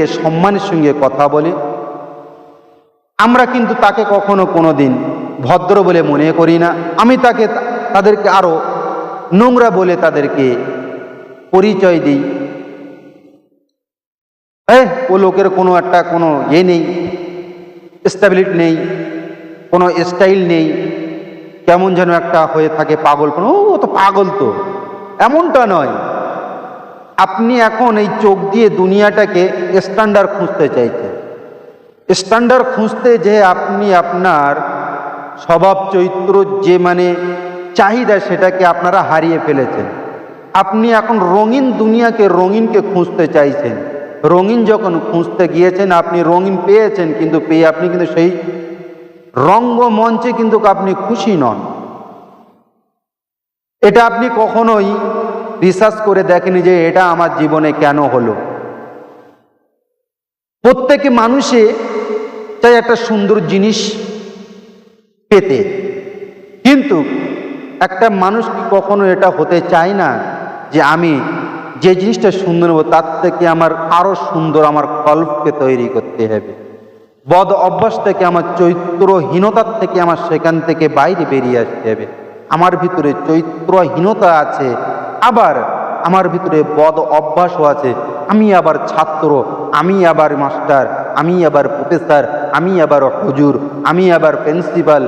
থেকে সম্মানের সঙ্গে কথা বলে। আমরা কিন্তু তাকে কখনো কোনো দিন ভদ্র বলে মনে করি না। আমি তাকে তাদেরকে আরও নোংরা বলে তাদেরকে পরিচয় দিই। এ ও লোকের কোনো একটা কোনো ইয়ে নেই স্টেবিলিটি নেই, কোনো স্টাইল নেই। কেমন যেন একটা হয়ে থাকে পাগল কোনো। ও তো পাগল তো। এমনটা নয়। আপনি এখন এই চোখ দিয়ে দুনিয়াটাকে স্ট্যান্ডার্ড খুঁজতে চাইছেন। স্ট্যান্ডার্ড খুঁজতে যে আপনি আপনার স্বভাব চরিত্র যে মানে চাহিদা সেটাকে আপনারা হারিয়ে ফেলেছেন। আপনি এখন রঙিন দুনিয়াকে রঙিনকে খুঁজতে চাইছেন। রঙিন যখন খুঁজতে গিয়েছেন, আপনি রঙিন পেয়েছেন কিন্তু পেয়ে আপনি কিন্তু সেই রঙ্গমঞ্চে কিন্তু আপনি খুশি নন। এটা আপনি কখনোই রিসার্চ করে দেখেনি যে এটা আমার জীবনে কেন হলো। প্রত্যেকে মানুষে চাই একটা সুন্দর জিনিস পেতে। কিন্তু একটা মানুষ কখনো এটা হতে চায় না যে আমি যে জিনিসটা সুন্দর নেব তার থেকে আমার আরও সুন্দর আমার কল্পকে তৈরি করতে হবে। বদ অভ্যাস থেকে, আমার চৈত্রহীনতার থেকে, আমার সেখান থেকে বাইরে বেরিয়ে আসতে হবে। আমার ভিতরে চৈত্রহীনতা আছে আবার আমার ভিতরে বদ অভ্যাসও আছে। আমি আবার ছাত্র, আমি আবার মাস্টার, আমি আবার প্রফেসর, আমি আবার হুজুর, আমি আবার প্রিন্সিপাল,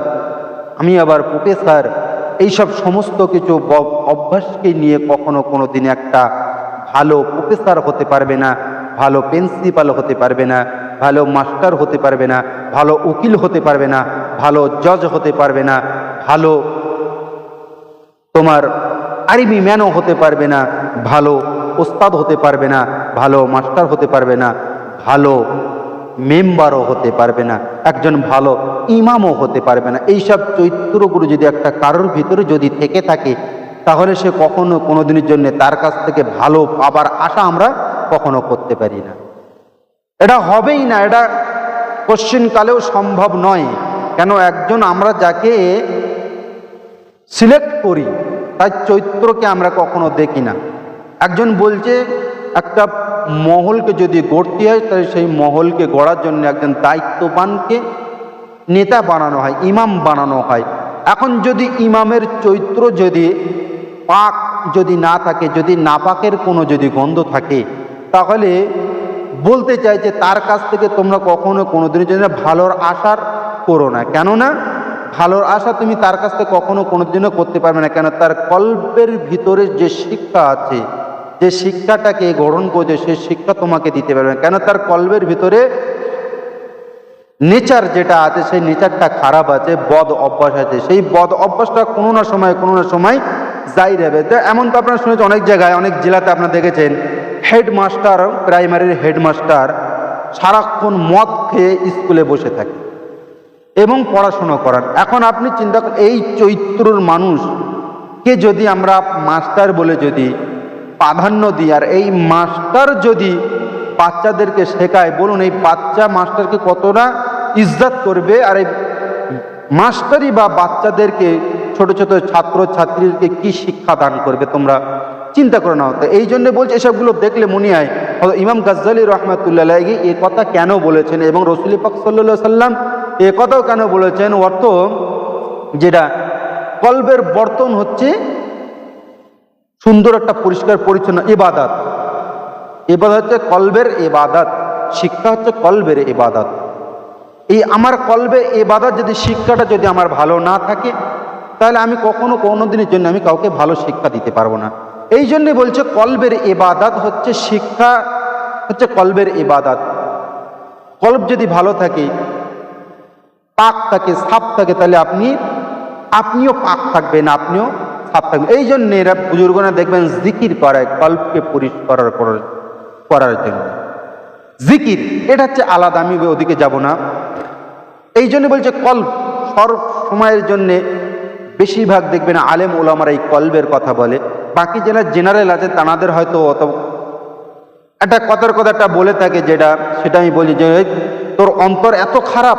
আমি আবার প্রফেসর। এইসব সমস্ত কিছু অভ্যাসকে নিয়ে কখনো কোনো দিন একটা ভালো প্রফেসর হতে পারবে না, ভালো প্রিন্সিপাল হতে পারবে না, ভালো মাস্টার হতে পারবে না, ভালো উকিল হতে পারবে না, ভালো জজ হতে পারবে না, ভালো তোমার আর্মি ম্যানও হতে পারবে না, ভালো ওস্তাদ হতে পারবে না, ভালো মাস্টার হতে পারবে না, ভালো মেম্বারও হতে পারবে না, একজন ভালো ইমামও হতে পারবে না। এইসব চরিত্রগুলো যদি একটা কারোর ভিতরে যদি থেকে থাকে, তাহলে সে কখনো কোনো দিনের জন্য তার কাছ থেকে ভালো পাবার আশা আমরা কখনো করতে পারি না। এটা হবেই না, এটা কোশ্চিন কালেও সম্ভব নয়। কেন একজন আমরা যাকে সিলেক্ট করি তার চৈত্রকে আমরা কখনো দেখি না। একজন বলছে, একটা মহলকে যদি গড়তে হয়, তাহলে সেই মহলকে গড়ার জন্য একজন দায়িত্ববানকে নেতা বানানো হয়, ইমাম বানানো হয়। এখন যদি ইমামের চৈত্র যদি পাক যদি না থাকে, যদি নাপাকের কোনো যদি গন্ধ থাকে, তাহলে বলতে চাই যে তার কাছ থেকে তোমরা কখনো কোনো দিনের জন্য ভালোর আশার করো না। কেননা ভালোর আশা তুমি তার কাছ থেকে কখনো কোনো দিনও করতে পারবে না, কেন তার কল্পের ভিতরে যে শিক্ষা আছে, যে শিক্ষাটাকে গ্রহণ করছে সেই শিক্ষা তোমাকে দিতে পারবে না। কেন তার কল্পের ভিতরে নেচার যেটা আছে, সেই নেচারটা খারাপ আছে, বদ অভ্যাস আছে। সেই বদ অভ্যাসটা কোনো না সময়, কোনো না সময় যাই যাবে তো এমন তো আপনারা শুনেছেন অনেক জায়গায়, অনেক জেলাতে আপনারা দেখেছেন, হেডমাস্টার, প্রাইমারির হেডমাস্টার সারাক্ষণ মদ খেয়ে স্কুলে বসে থাকে। এবং পড়াশুনো করান এখন আপনি চিন্তা করেন এই চৈত্রর মানুষকে যদি আমরা মাস্টার বলে যদি প্রাধান্য দিই, আর এই মাস্টার যদি বাচ্চাদেরকে শেখায়, বলুন এই বাচ্চা মাস্টারকে কতটা ইজ্জাত করবে, আর এই মাস্টারই বা বাচ্চাদেরকে ছোট ছোট ছাত্র ছাত্রীদেরকে কি শিক্ষা দান করবে তোমরা চিন্তা করে নাও। তো এই জন্য বলছে, এসবগুলো দেখলে মনে হয় ইমাম গাজ্জালি রহমাতুল্লাহ এ কথা কেন বলেছেন, এবং রসুল পাক সাল্লা সাল্লাম এ কথাও কেন বলেছেন? অর্থ যেটা কলবের বর্তন হচ্ছে সুন্দর একটা পরিষ্কার পরিচ্ছন্ন ইবাদাত। এবাদত হচ্ছে কলবের ইবাদত, শিক্ষা হচ্ছে কলবের ইবাদত। এই আমার কলবে ইবাদত যদি শিক্ষাটা যদি আমার ভালো না থাকে, তাহলে আমি কখনো কোনো দিনের জন্য আমি কাউকে ভালো শিক্ষা দিতে পারব না। এই জন্যে বলছে কলবের ইবাদত হচ্ছে শিক্ষা, হচ্ছে কলবের ইবাদত। কলব যদি ভালো থাকে পাক থাকে সাপ থাকে তাহলে আপনি, আপনিও পাক থাকবেন, আপনিও সাপ থাকবেন। এই জন্য এরা বুজুর্গরা দেখবেন জিকির করায়, কল্পকে পরিষ্কার করার জন্য। জিকির, এটা হচ্ছে আলাদা, আমি ওদিকে যাব না। এই জন্য বলছে কল্প সর্ব সময়ের জন্যে বেশিরভাগ দেখবেন আলেম ওলামারা এই কল্বের কথা বলে। বাকি যারা জেনারেল আছে, তাদের হয়তো অত একটা কথার কথা একটা বলে থাকে যেটা, সেটা আমি বলি যে তোর অন্তর এত খারাপ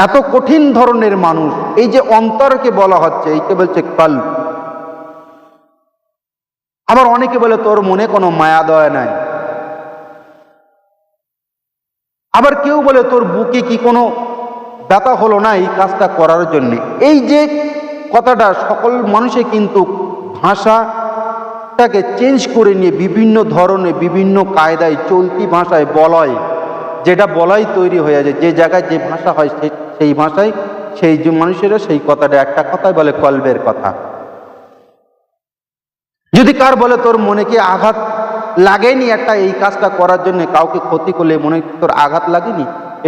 এত কঠিন ধরনের মানুষ, এই যে অন্তরকে বলা হচ্ছে এইকে বলছে কল। আবার অনেকে বলে, তোর মনে কোনো মায়া দয়া নাই। আবার কেউ বলে, তোর বুকে কি কোনো ব্যথা হলো না এই কাজটা করার জন্যে? এই যে কথাটা সকল মানুষে কিন্তু ভাষাটাকে চেঞ্জ করে নিয়ে বিভিন্ন ধরনের, বিভিন্ন কায়দায়, চলতি ভাষায় বলয়, যেটা বলাই তৈরি হয়ে যায়, যে জায়গায় যে ভাষা হয় সে- সেই ভাষায়, সেই মানুষেরা সেই কথাটা একটা কথাই বলে, কলবের কথা। যদি কার বলে তোর মনে কি আঘাত লাগেনি একটা এই কাজটা করার জন্য, কাউকে ক্ষতি করলে মনে তোর আঘাত লাগেনি?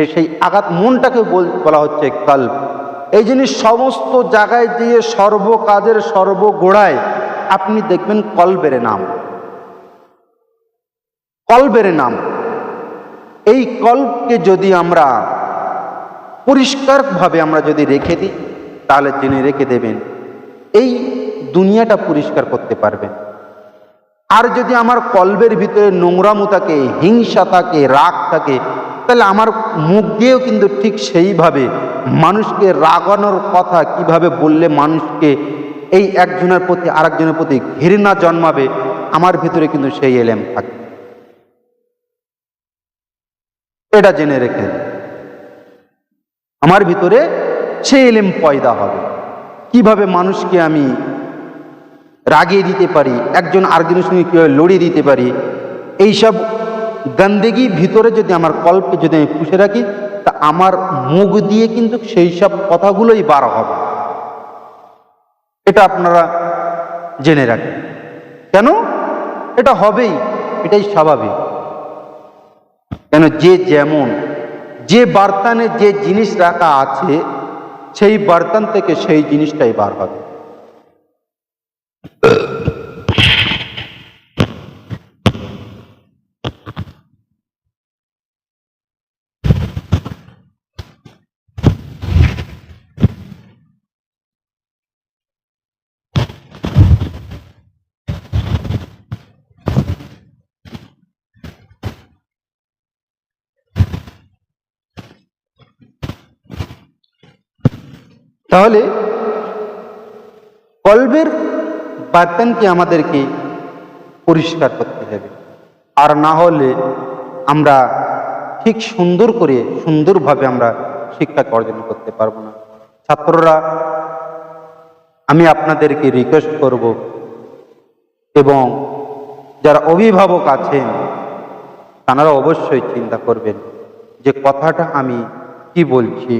সেই আঘাত মনটাকে বল- হচ্ছে কল্প এই জিনিস সমস্ত জায়গায় দিয়ে সর্ব কাজের সর্বগোড়ায় আপনি দেখবেন কলবের নাম। কলবের নাম। এই কল্পকে যদি আমরা পরিষ্কারভাবে আমরা যদি রেখে দিই, তাহলে জেনে রেখে দেবেন। এই দুনিয়াটা পরিষ্কার করতে পারবেন। আর যদি আমার কলবের ভিতরে নোংরামো থাকে, হিংসা থাকে, রাগ থাকে, তাহলে আমার মুখ দিয়েও কিন্তু ঠিক সেইভাবে মানুষকে রাগানোর কথা কীভাবে বললে মানুষকে এই একজনের প্রতি আরেকজনের প্রতি ঘৃণা জন্মাবে, আমার ভিতরে কিন্তু সেই এলেম থাকে। এটা জেনে রেখে দিন। আমার ভিতরে সেই এলেম পয়দা হবে। কীভাবে মানুষকে আমি রাগিয়ে দিতে পারি, একজন আরেকজনের সঙ্গে কীভাবে লড়িয়ে দিতে পারি, এইসব গন্দেগি ভিতরে যদি আমার কল্পে যদি আমি পুষে রাখি, তা আমার মুখ দিয়ে কিন্তু সেই সব কথাগুলোই বার হবে। এটা আপনারা জেনে রাখেন। কেন? এটা হবেই, এটাই স্বাভাবিক। কেন যে যেমন যে বার্তানে যে জিনিস রাখা আছে সেই বার্তান থেকে সেই জিনিসটাই বার হবে। তাহলে কলবের বার্তানকে আমাদেরকে পরিষ্কার করতে হবে। আর না হলে আমরা ঠিক সুন্দর করে, সুন্দরভাবে আমরা শিক্ষা অর্জন করতে পারব না। ছাত্ররা, আমি আপনাদেরকে রিকোয়েস্ট করব এবং যারা অভিভাবক আছেন, তারা অবশ্যই চিন্তা করবেন যে কথাটা আমি কি বলছি।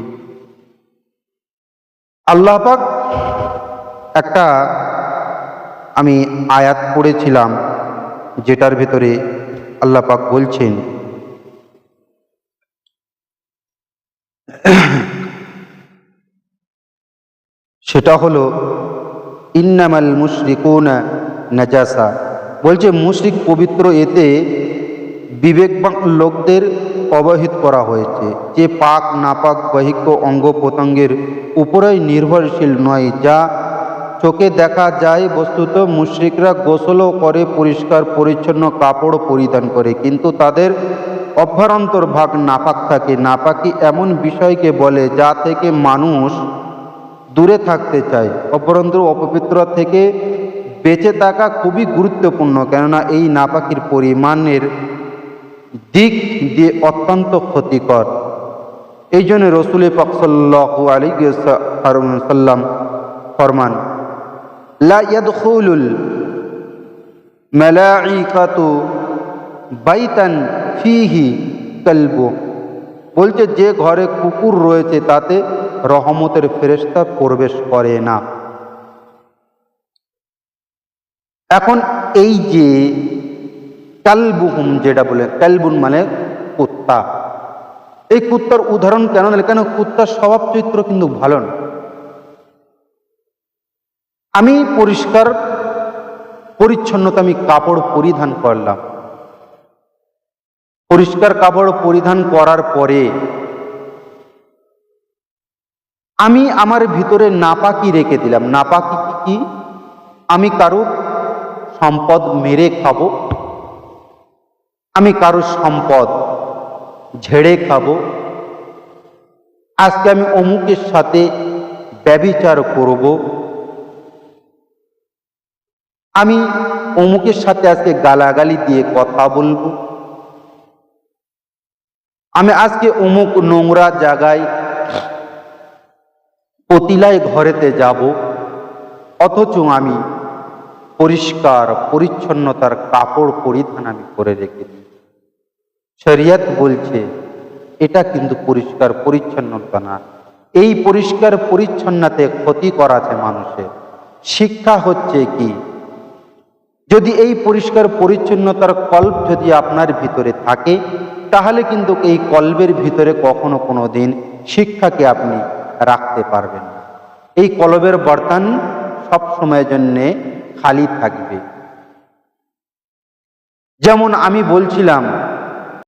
আল্লাহ পাক একটা আমি আয়াত পড়েছিলাম, যেটার ভেতরে আল্লাহ পাক বলছেন, সেটা হলো, ইন্নামাল মুশরিকুনা নাজাসা। বলছে, মুশরিক পবিত্র এতে বিবেকবান লোকদের অবহিত করা হয়েছে। যে পাক, নাপাক বাহিক্য অঙ্গ প্রত্যঙ্গের উপরেই নির্ভরশীল নয়, যা চোখে দেখা যায়, বস্তুত মুশরিকরা গোসলও করে, পরিষ্কার, পরিচ্ছন্ন কাপড় পরিধান করে। কিন্তু তাদের অভ্যন্তর ভাগ নাপাক থাকে। নাপাকি এমন বিষয়কে বলে যা থেকে মানুষ দূরে থাকতে চায়। অপরন্ত অপবিত্র থেকে বেঁচে থাকা খুবই গুরুত্বপূর্ণ। কেননা এই নাপাকির পরিমাণের দিক দিয়ে অত্যন্ত ক্ষতিকর। এই জন্য রসুল আলী সাল্লাম ফরমান বাইতান ফিহি বলছে, যে ঘরে কুকুর রয়েছে, তাতে রহমতের ফেরেশতা প্রবেশ করে না। এখন এই যে কালবুহুম যেটা বলে, কালবুন মানে কুত্তা। এই কুত্তার উদাহরণ কেন দিলে? কেন কুত্তার স্বভাব চরিত্র কিন্তু ভালো না। আমি পরিষ্কার, পরিচ্ছন্নতা আমি কাপড় পরিধান করলাম। পরিষ্কার কাপড় পরিধান করার পরে আমি আমার ভিতরে নাপাকি রেখে দিলাম। নাপাকি কি? আমি কারও সম্পদ মেরে খাব। আমি কারুর সম্পদ ঝেড়ে খাব। আজকে আমি অমুকের সাথে ব্যবিচার করব। আমি অমুকের সাথে আজকে গালাগালি দিয়ে কথা বলব। আমি আজকে অমুক নোংরা জায়গায় পতিলায় ঘরেতে যাব। অথচ আমি পরিষ্কার, পরিচ্ছন্নতার কাপড় পরিধান আমি করে রেখেছি। শরিয়ত বলছে, এটা কিন্তু পরিষ্কার পরিচ্ছন্নতা না। এই পরিষ্কার পরিচ্ছন্নতে ক্ষতি করাছে মানুষের। শিক্ষা হচ্ছে কি, যদি এই পরিষ্কার পরিচ্ছন্নতার কল্প যদি আপনার ভিতরে থাকে, তাহলে কিন্তু এই কল্পের ভিতরে কখনো কোনো দিন শিক্ষাকে আপনি রাখতে পারবেন না। এই কলবের বর্তন সব সময়ের জন্যে খালি থাকবে। যেমন আমি বলছিলাম